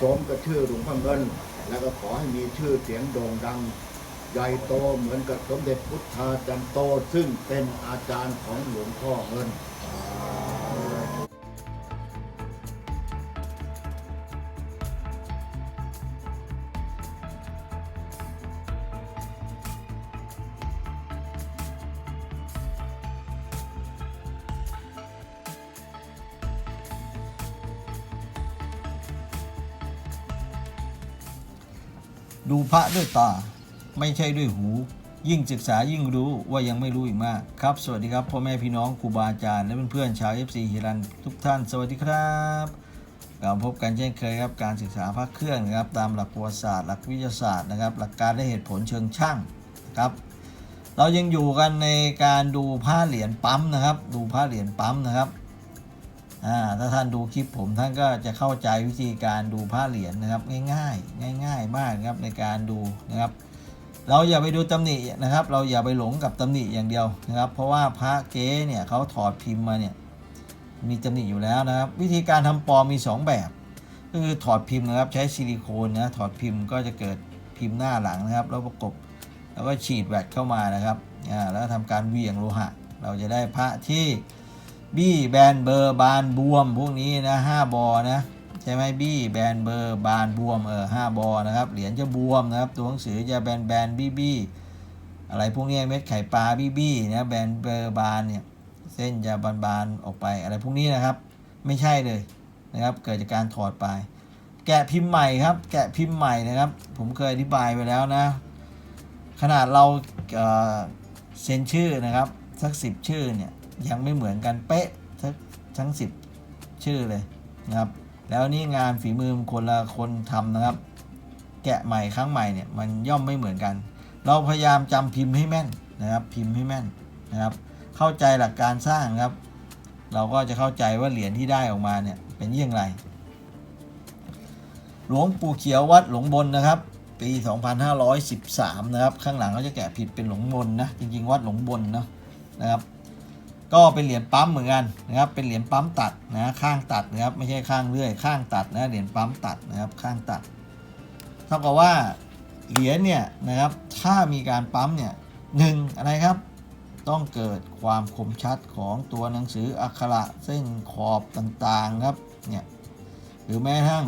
สมกับชื่อหลวงพ่อเงิน แล้วก็ขอให้มีชื่อเสียงโด่งดัง ใหญ่โตเหมือนกับสมเด็จพุทธาจันโต ซึ่งเป็นอาจารย์ของหลวงพ่อเงิน ดูพระด้วยตา ไม่ใช่ด้วยหู ยิ่งศึกษายิ่งรู้ว่ายังไม่รู้อีกมาก ครับ สวัสดีครับพ่อแม่พี่น้องครูบาอาจารย์และเพื่อนๆชาว FC ฮิรันทุกท่าน สวัสดีครับกลับพบกันเช่นเคยครับการศึกษาพระเครื่องนะครับ ตามหลักประวัติศาสตร์หลักวิทยาศาสตร์นะครับ หลักการและเหตุผลเชิงช่างนะครับ เรายังอยู่กันในการดูผ้าเหรียญปั๊มนะครับ ดูผ้าเหรียญปั๊มนะครับ ถ้าท่านดูคลิปผมท่านก็จะเข้าใจวิธีการดูผ้าเหรียญนะครับ ง่ายๆ ง่าย ๆ มากครับในการดูนะครับ เราอย่าไปดูตำหนินะครับ เราอย่าไปหลงกับตำหนิอย่างเดียวนะครับ เพราะว่าพระเก๊เนี่ยเขาถอดพิมพ์มาเนี่ยมีตำหนิอยู่แล้วนะครับ วิธีการทำปลอมมี 2 แบบก็คือถอดพิมพ์นะครับ ใช้ซิลิโคนนะถอดพิมพ์ก็จะเกิดพิมพ์หน้าหลังนะครับ แล้วประกบแล้วก็ฉีดแวดเข้ามานะครับแล้วก็ทำการเวียงโลหะ เราจะได้พระที่ บี้แบนเบอร์บานบวมพวกนี้นะห้าบอนะใช่ไหมบี้แบนเบอร์บานบวมเออห้าบอนะครับเหรียญจะบวมนะครับตัวหนังสือจะแบนแบนบี้บี้อะไรพวกนี้เม็ดไข่ปลาบี้บี้นะแบนเบอร์บานเนี่ยเส้นจะบานบานออกไปอะไรพวกนี้นะครับ ไม่ใช่เลยนะครับเกิดจากการถอดไป แกะพิมพ์ใหม่ครับ แกะพิมพ์ใหม่นะครับ ผมเคยอธิบายไปแล้วนะ ขนาดเราเอ่อเซ็นชื่อนะครับสักสิบชื่อเนี่ย ยังไม่เหมือนกันเป๊ะทั้งทั้งสิบชื่อเลยนะครับ แล้วนี่งานฝีมือคนละคนทำนะครับ แกะใหม่ครั้งใหม่เนี่ยมันย่อมไม่เหมือนกัน เราพยายามจำพิมพ์ให้แม่นนะครับ พิมพ์ให้แม่นนะครับ เข้าใจหลักการสร้างครับ เราก็จะเข้าใจว่าเหรียญที่ได้ออกมาเนี่ยเป็นอย่างไร หลวงปู่เขียววัดหลวงบนนะครับปี 2513 นะครับ ข้างหลังเขาจะแกะผิดเป็นหลวงบนนะ จริง ๆ วัดหลวงบนเนาะนะครับ ก็เป็นเหรียญปั๊มเหมือนกันนะครับเป็นเหรียญปั๊มตัดนะข้างตัดนะครับไม่ใช่ข้างเลื่อยข้างตัดนะเหรียญปั๊มตัดนะครับข้างตัดเท่ากับว่าเหรียญเนี่ยนะครับถ้ามีการปั๊มเนี่ยหนึ่งอะไรครับต้องเกิดความคมชัดของตัวหนังสืออักขระเส้นขอบต่างๆครับเนี่ยหรือแม้กระทั่ง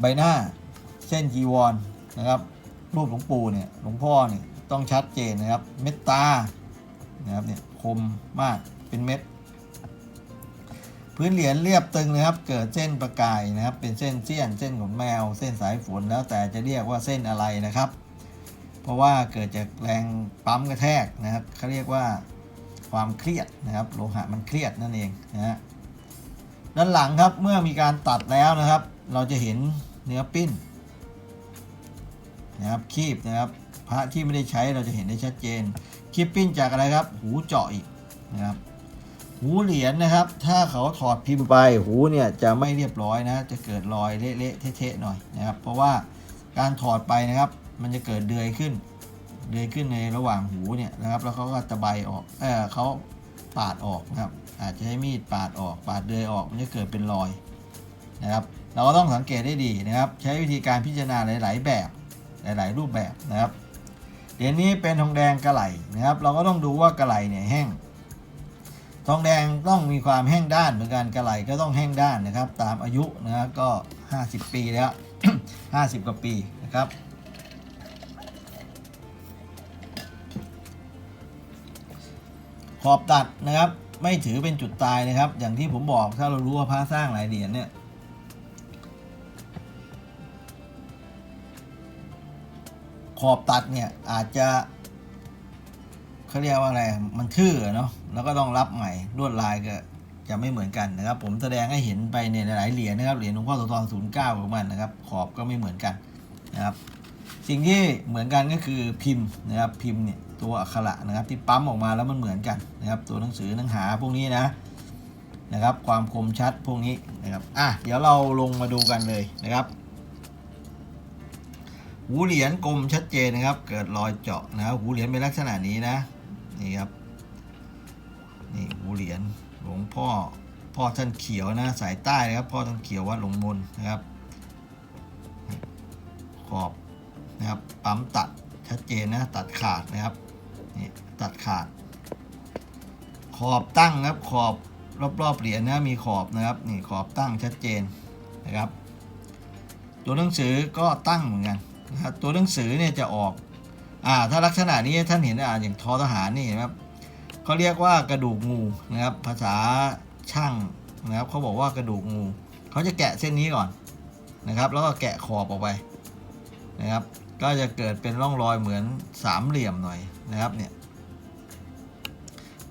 ใบหน้าเส้นจีวรนะครับรูปหลวงปู่เนี่ยหลวงพ่อเนี่ยต้องชัดเจนนะครับเม็ดตานะครับเนี่ย คมมากเป็นเม็ด พื้นเหรียญเรียบตึงนะครับ เกิดเส้นประกายนะครับ เป็นเส้นเสี้ยน เส้นขนแมว เส้นสายฝนแล้วแต่จะเรียกว่าเส้นอะไรนะครับ เพราะว่าเกิดจากแรงปั๊มกระแทกนะครับเขาเรียกว่าความเครียดนะครับ โลหะมันเครียดนั่นเองนะฮะด้านหลังครับเมื่อมีการตัดแล้วนะครับ เราจะเห็นเนื้อปิ้นนะครับคีบนะครับ พระที่ไม่ได้ใช้เราจะเห็นได้ชัดเจน คีบปิ้นจากอะไรครับ หูเจาะอีกนะครับ หูเหรียญนะครับ ถ้าเขาถอดพิมพ์ไปหูเนี่ยจะไม่เรียบร้อยนะ จะเกิดรอยเละๆเทะๆหน่อยนะครับ เพราะว่าการถอดไปนะครับ มันจะเกิดเดือยขึ้น เดือยขึ้นในระหว่างหูเนี่ยนะครับ แล้วเขาก็ตะไบออกเออเขาปาดออกนะครับ อาจจะให้มีดปาดออก ปาดเดือยออก มันจะเกิดเป็นรอยนะครับ เราก็ต้องสังเกตได้ดีนะครับ ใช้วิธีการพิจารณาหลาย ๆ แบบ หลาย ๆ รูปแบบนะครับ เหรียญนี้เป็นทองแดงกระไหลนะครับ เราก็ต้องดูว่ากระไหลเนี่ยแห้ง ทองแดงต้องมีความแห้งด้านเหมือนกันกระไหลก็ต้องแห้งด้านนะครับ ตามอายุนะครับก็ 50 ปีแล้ว 50 กว่าปีนะครับขอบตัดนะครับ ไม่ถือเป็นจุดตายนะครับ อย่างที่ผมบอกถ้าเรารู้ว่าพระสร้างหลายเหรียญเนี่ย ขอบตัดเนี่ยอาจจะเขาเรียกว่าอะไร มันทื่อเนาะ แล้วก็ต้องรับใหม่ลวดลายก็จะไม่เหมือนกันนะครับ ผมแสดงให้เห็นไปในหลายเหรียญนะครับ เหรียญหลวงพ่อโสธรศูนย์เก้าของมันนะครับ ขอบก็ไม่เหมือนกันนะครับ สิ่งที่เหมือนกันก็คือพิมพ์นะครับ พิมพ์เนี่ยตัวอักขระนะครับ ที่ปั๊มออกมาแล้วมันเหมือนกันนะครับ ตัวหนังสือหนังหาพวกนี้นะนะครับ ความคมชัดพวกนี้นะครับ อะ เดี๋ยวเราลงมาดูกันเลยนะครับ หูเหรียญกลมชัดเจนนะครับ เกิดรอยเจาะนะครับหูเหรียญเป็นลักษณะนี้นะนี่ครับนี่หูเหรียญหลวงพ่อพ่อท่านเขียวนะสายใต้นะครับ พ่อท่านเขียววัดหลวงมนนะครับขอบนะครับปั๊มตัดชัดเจนนะตัดขาดนะครับนี่ตัดขาด ขอบตั้งนะครับขอบรอบๆเหรียญนะมีขอบนะครับนี่ขอบตั้งชัดเจนนะครับตัวหนังสือก็ตั้งเหมือนกัน นะครับตัวหนังสือเนี่ยจะออกอ่าถ้าลักษณะนี้ท่านเห็นอ่าอย่างทอทหารนี่เห็นไหมครับเขาเรียกว่ากระดูกงูนะครับ ภาษาช่างนะครับเขาบอกว่ากระดูกงูเขาจะแกะเส้นนี้ก่อนนะครับ แล้วก็แกะขอบออกไปนะครับ ก็จะเกิดเป็นร่องรอยเหมือนสามเหลี่ยมหน่อยนะครับเนี่ย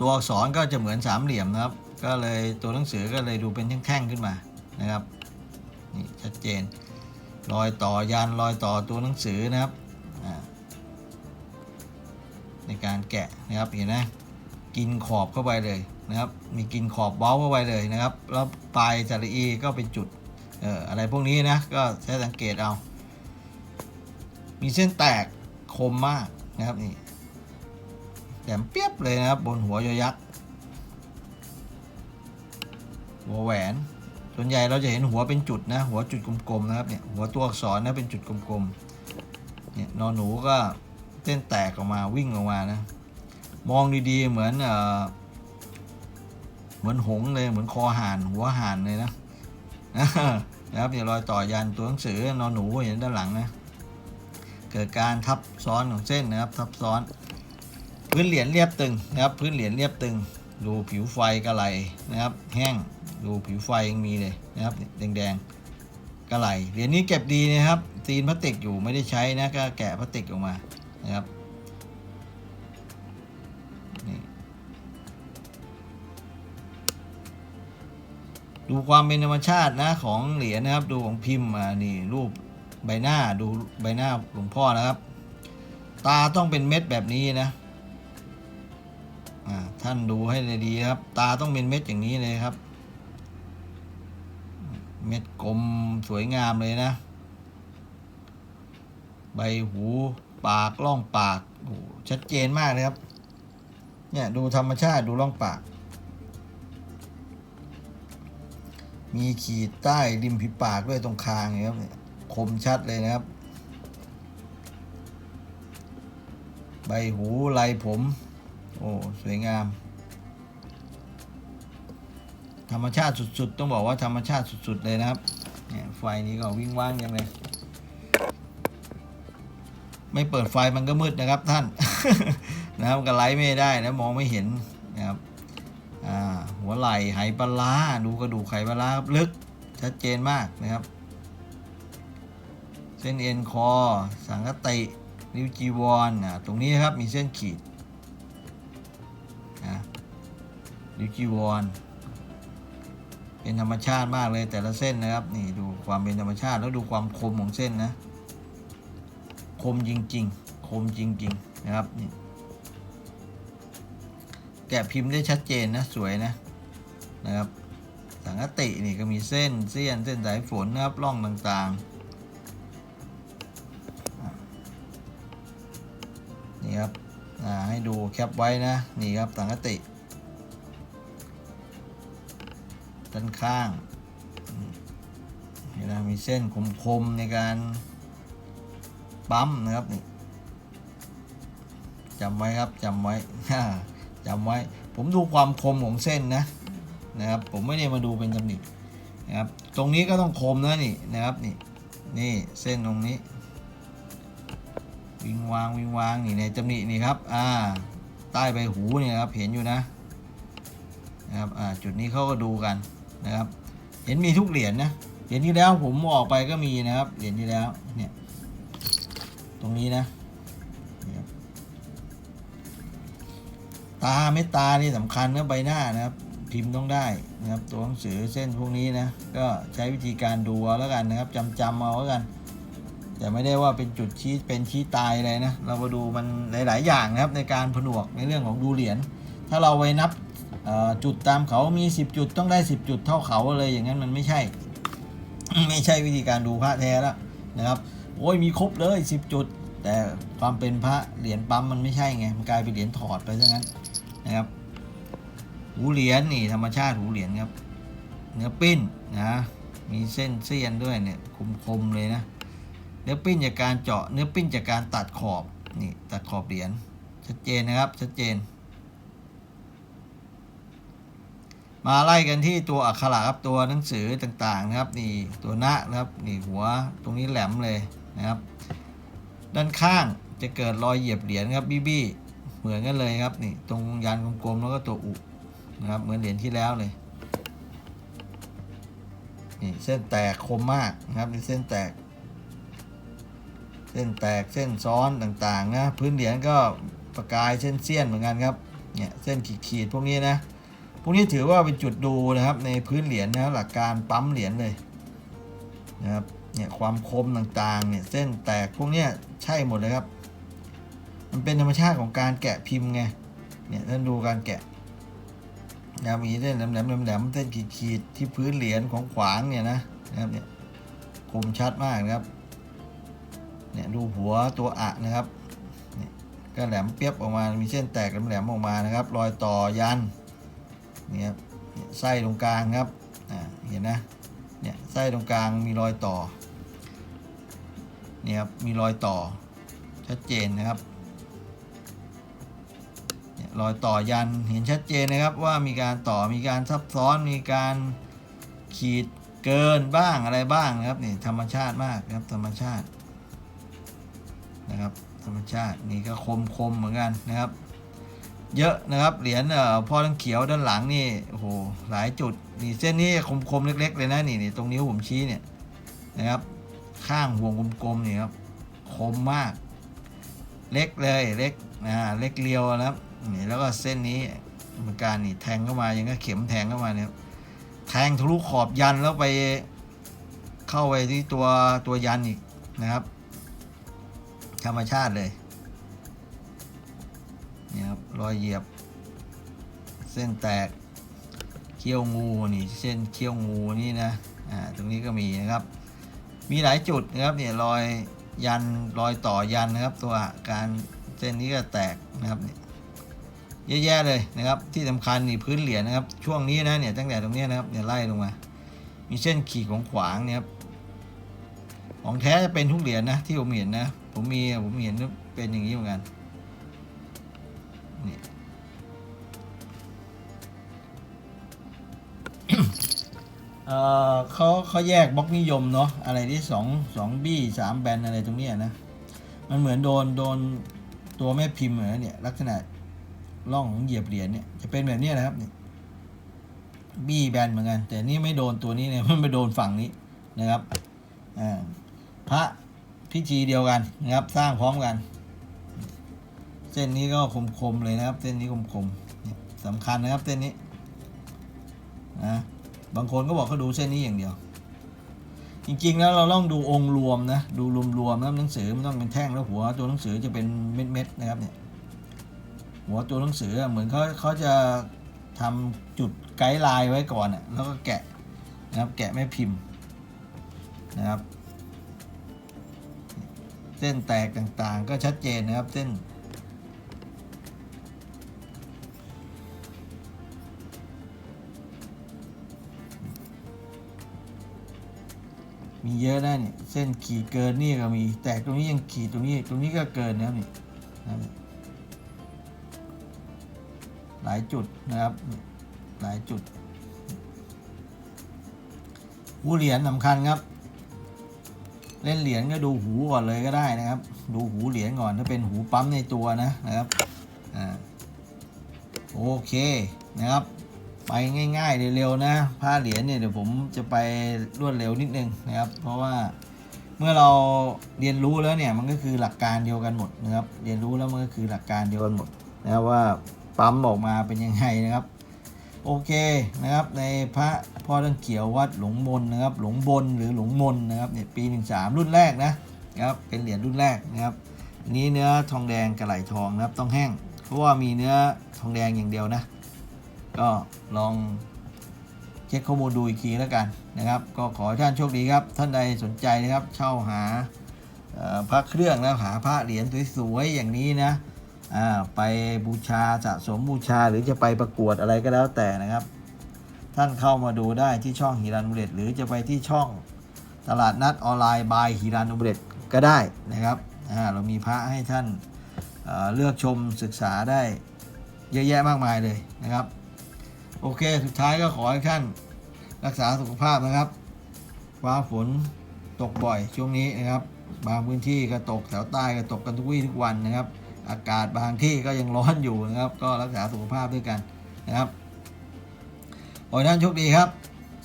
ตัวอักษรก็จะเหมือนสามเหลี่ยมนะครับ ก็เลยตัวหนังสือก็เลยดูเป็นแท่งๆขึ้นมานะครับนี่ชัดเจน รอยต่อยันรอยต่อตัวหนังสือนะครับในการแกะนะครับเห็นไหมกินขอบเข้าไปเลยนะครับ มีกินขอบเบ้าเข้าไปเลยนะครับ แล้วปลายสระอีก็เป็นจุดเอ่ออะไรพวกนี้นะก็ใช้สังเกตเอา มีเส้นแตกคมมากนะครับนี่แหลมเปียบเลยนะครับบนหัวยอยักษ์หัวแหวน ส่วนใหญ่เราจะเห็นหัวเป็นจุดนะ หัวจุดกลมๆนะครับเนี่ยหัวตัวอักษรนะเป็นจุดกลมๆเนี่ยนอนหนูก็เส้นแตกออกมาวิ่งออกมานะ มองดีๆเหมือนเออเหมือนหงเลยเหมือนคอห่านหัวห่านเลยนะนะครับเนี่ยรอยต่อยันตัวหนังสือนอนหนูเห็นด้านหลังนะเกิดการทับซ้อนของเส้นนะครับ ทับซ้อน พื้นเหรียญเรียบตึงนะครับ พื้นเหรียญเรียบตึง ดูผิวไฟกระไหลนะครับ แห้ง ดูผิวไฟยังมีเลยนะครับแดงๆกระไหลเหรียญนี้เก็บดีนะครับตีนพลาสติกอยู่ไม่ได้ใช้นะก็แกะพลาสติกออกมานะครับนี่ดูความเป็นธรรมชาตินะของเหรียญนะครับ ดูของพิมพ์อ่านี่รูปใบหน้าดูใบหน้าหลวงพ่อนะครับ ตาต้องเป็นเม็ดแบบนี้นะท่านดูให้ดีครับ ตาต้องเป็นเม็ดอย่างนี้เลยครับ เม็ดกลมสวยงามเลยนะ ใบหูปากล่องปากโอ้ชัดเจนมากเลยครับ เนี่ยดูธรรมชาติดูล่องปาก มีขีดใต้ริมฝีปากด้วยตรงคางครับคมชัดเลยนะครับ ใบหูลายผม โอ้ สวยงาม ธรรมชาติสุดๆ ต้องบอกว่าธรรมชาติสุดๆเลยนะครับเนี่ยไฟนี้ก็วิ่งว่างยังเลยไม่เปิดไฟมันก็มืดนะครับท่าน นะครับก็ไลท์ไม่ได้นะมองไม่เห็นนะครับหัวไหล่ไหปลาดูกระดูกไขปลาครับลึกชัดเจนมากนะครับ เส้นเอ็นคอ สังกตินิ้วจีวรอ่าตรงนี้ครับมีเส้นขีดนะดิวจีวอน เป็นธรรมชาติมากเลยแต่ละเส้นนะครับ นี่ดูความเป็นธรรมชาติแล้วดูความคมของเส้นนะ คมจริง ๆ คมจริง ๆ นะครับนี่แกะพิมพ์ได้ชัดเจนนะสวยนะนะครับสังกตินี่ก็มีเส้นเสี้ยนเส้นสายฝนนะครับร่องต่างๆนี่ครับให้ดูแคปไว้นะนี่ครับสังกติ ด้านข้างเห็นไหมมีเส้นคมๆในการปั๊มนะครับนี่จำไว้ครับจำไว้จำไว้ ผมดูความคมของเส้นนะนะครับ ผมไม่ได้มาดูเป็นตำหนินะครับ ตรงนี้ก็ต้องคมนะนี่นะครับนี่นี่เส้นตรงนี้ วิงวางวิงวางนี่ในตำหนินี่ครับอ่าใต้ใบหูเนี่ยครับเห็นอยู่นะนะครับอ่าจุดนี้เขาก็ดูกัน นะครับ เห็นมีทุกเหรียญนะเหรียญที่แล้วผมออกไปก็มีนะครับ เหรียญที่แล้วเนี่ยตรงนี้นะนตาเม็ดตานี่สำคัญนะใบหน้านะครับ พิมพ์ต้องได้นะครับตัวหนังสือเส้นพวกนี้นะก็ใช้วิธีการดูเอาแล้วกันนะครับจำจำเอาแล้วกัน แต่ไม่ได้ว่าเป็นจุดชี้เป็นชี้ตายอะไรนะ เรามาดูมันหลาย ๆ อย่างนะครับในการผนวกในเรื่องของดูเหรียญถ้าเราไปนับ จุดตามเขามี 10 จุดต้องได้ 10 จุดเท่าเขาเลยอย่างนั้นมันไม่ใช่ ไม่ใช่วิธีการดูพระแท้แล้วนะครับ โอ้ยมีครบเลย 10 จุด แต่ความเป็นพระเหรียญปั๊มมันไม่ใช่ไงมันกลายเป็นเหรียญถอดไปซะงั้นนะครับหูเหรียญนี่ธรรมชาติหูเหรียญครับเนื้อปิ้นนะมีเส้นเสี้ยนด้วยเนี่ยคมๆเลยนะเนื้อปิ้นจากการเจาะเนื้อปิ้นจากการตัดขอบนี่ตัดขอบเหรียญชัดเจนนะครับชัดเจน มาไล่กันที่ตัวอักขระครับตัวหนังสือต่างๆนะครับนี่ตัวหน้านะครับนี่หัวตรงนี้แหลมเลยนะครับ ด้านข้างจะเกิดรอยเหยียบเหรียญครับบี้บี้เหมือนกันเลยครับนี่ตรงยันกลมๆแล้วก็ตัวอุนะครับเหมือนเหรียญที่แล้วเลยนี่เส้นแตกคมมากนะครับนี่เส้นแตก เส้นแตกเส้นซ้อนต่างๆนะพื้นเหรียญก็ประกายเส้นเสี้ยนเหมือนกันครับเนี่ยเส้นขีดๆพวกนี้นะ พวกนี้ถือว่าเป็นจุดดูนะครับในพื้นเหรียญนะหลักการปั๊มเหรียญเลยนะครับเนี่ยความคมต่างๆเนี่ยเส้นแตกพวกเนี้ยใช่หมดเลยครับ มันเป็นธรรมชาติของการแกะพิมพ์ไงเนี่ยท่านดูการแกะนะมีเส้นแหลมๆแหลมๆเส้นขีดๆที่พื้นเหรียญของขวางเนี่ยนะนะครับเนี่ยคมชัดมากนะครับเนี่ยดูหัวตัวอะนะครับเนี่ยก็แหลมเปียบออกมา มีเส้นแตกแหลมๆออกมานะครับ รอยต่อยัน นี่ยครับไส้ตรงกลางครับเห็นนะเนี่ยไส้ตรงกลางมีรอยต่อเนี่ยครับมีรอยต่อชัดเจนนะครับเนี่ยรอยต่อยันเห็นชัดเจนนะครับว่ามีการต่อมีการซับซ้อนมีการขีดเกินบ้างอะไรบ้างนะครับนี่ธรรมชาติมากนะครับธรรมชาตินะครับ ธรรมชาตินี่ก็คมคมเหมือนกันนะครับ เยอะนะครับ เหรียญพ่อทั้งเขียวด้านหลังนี่โอ้โหหลายจุดนี่เส้นนี้คมๆเล็ก ๆ เลยนะนี่นี่ตรงนิ้วผมชี้เนี่ยนะครับ ข้างห่วงกลมๆนี่ครับคมมาก เล็กเลยเล็กนะเล็กเรียวนะครับนี่แล้วก็เส้นนี้เหมือนกันนี่แทงเข้ามายังก็เข็มแทงเข้ามาเนี่ยแทงทะลุขอบยันแล้วไปเข้าไปที่ตัวตัวยันอีกนะครับ ธรรมชาติเลย นี่ครับรอยเหยียบ เส้นแตกเขี้ยวงูนี่เส้นเขี้ยวงูนี่นะอ่าตรงนี้ก็มีนะครับ มีหลายจุดนะครับเนี่ยรอยยันรอยต่อยันนะครับ ตัวการเส้นนี้ก็แตกนะครับเนี่ยเยอะแยะเลยนะครับ ที่สำคัญนี่พื้นเหรียญนะครับ ช่วงนี้นะเนี่ยตั้งแต่ตรงนี้นะครับเนี่ยไล่ลงมา มีเส้นขีดของขวางเนี่ยครับของแท้จะเป็นทุกเหรียญนะที่ผมเห็นนะ ผมมีผมเห็นเป็นอย่างนี้เหมือนกัน เออเขาเขาแยกบล็อกนิยมเนาะอะไรที่สองสองบี้สามแบนอะไรตรงนี้นะ มันเหมือนโดนโดนตัวแม่พิมพ์เหมือนเนี่ย ลักษณะร่องของเหยียบเหรียญเนี่ยจะเป็นแบบนี้นะครับนี่บี้แบนเหมือนกัน แต่นี่ไม่โดนตัวนี้เนี่ยมันไปโดนฝั่งนี้นะครับอ่าพระพิธีเดียวกันนะครับ สร้างพร้อมกัน เส้นนี้ก็คมๆเลยนะครับ เส้นนี้คมๆเนี่ยสำคัญนะครับเส้นนี้นะบางคนก็บอกเขาดูเส้นนี้อย่างเดียว จริงๆแล้วเราต้องดูองค์รวมนะดูรวมๆนะหนังสือมันต้องเป็นแท่งแล้วหัวตัวหนังสือจะเป็นเม็ดๆนะครับเนี่ยหัวตัวหนังสือเหมือนเขาเขาจะทำจุดไกด์ไลน์ไว้ก่อนอะแล้วก็แกะนะครับแกะแม่พิมพ์นะครับ เส้นแตกต่างๆ ก็ชัดเจนนะครับเส้น มีเยอะนะเนี่ยเส้นขีดเกินนี่ก็มีแต่ตรงนี้ยังขีดตรงนี้ตรงนี้ก็เกินนะครับนี่นะหลายจุดนะครับ หลายจุดหูเหรียญสำคัญครับ เล่นเหรียญก็ดูหูก่อนเลยก็ได้นะครับ ดูหูเหรียญก่อนถ้าเป็นหูปั๊มในตัวนะนะครับอ่าโอเคนะครับ ไปง่ายๆเร็วๆนะผ้าเหรียญเนี่ยเดี๋ยวผมจะไปรวดเร็วนิดนึงนะครับ เพราะว่าเมื่อเราเรียนรู้แล้วเนี่ยมันก็คือหลักการเดียวกันหมดนะครับ เรียนรู้แล้วมันก็คือหลักการเดียวกันหมดนะครับว่าปั๊มออกมาเป็นยังไงนะครับ โอเคนะครับในพระพ่อท่านเขียววัดหลงมนนะครับ หลงบนหรือหลงมนนะครับเนี่ยปี13รุ่นแรกนะครับเป็นเหรียญรุ่นแรกนะครับอันนี้เนื้อทองแดงกระไหลทองนะครับต้องแห้ง เพราะว่ามีเนื้อทองแดงอย่างเดียวนะ ก็ลองเช็คข้อมูลดูอีกทีแล้วกันนะครับ ก็ขอให้ท่านโชคดีครับ ท่านใดสนใจนะครับ เช่าหาพระเครื่องแล้วหาพระเหรียญสวยๆอย่างนี้นะไปบูชาสะสมบูชาหรือจะไปประกวดอะไรก็แล้วแต่นะครับ ท่านเข้ามาดูได้ที่ช่องฮิรันบุเรตหรือจะไปที่ช่องตลาดนัดออนไลน์บายฮิรันบุเรตก็ได้นะครับเรามีพระให้ท่านเอ่อเลือกชมศึกษาได้เยอะแยะมากมายเลยนะครับ โอเค สุดท้ายก็ขอให้ท่านรักษาสุขภาพนะครับ ฟ้าฝนตกบ่อยช่วงนี้นะครับ บางพื้นที่ก็ตกแถวใต้ก็ตกกันทุกวี่ทุกวันนะครับ อากาศบางที่ก็ยังร้อนอยู่นะครับ ก็รักษาสุขภาพด้วยกันนะครับขอให้ท่านโชคดีครับ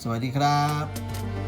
สวัสดีครับ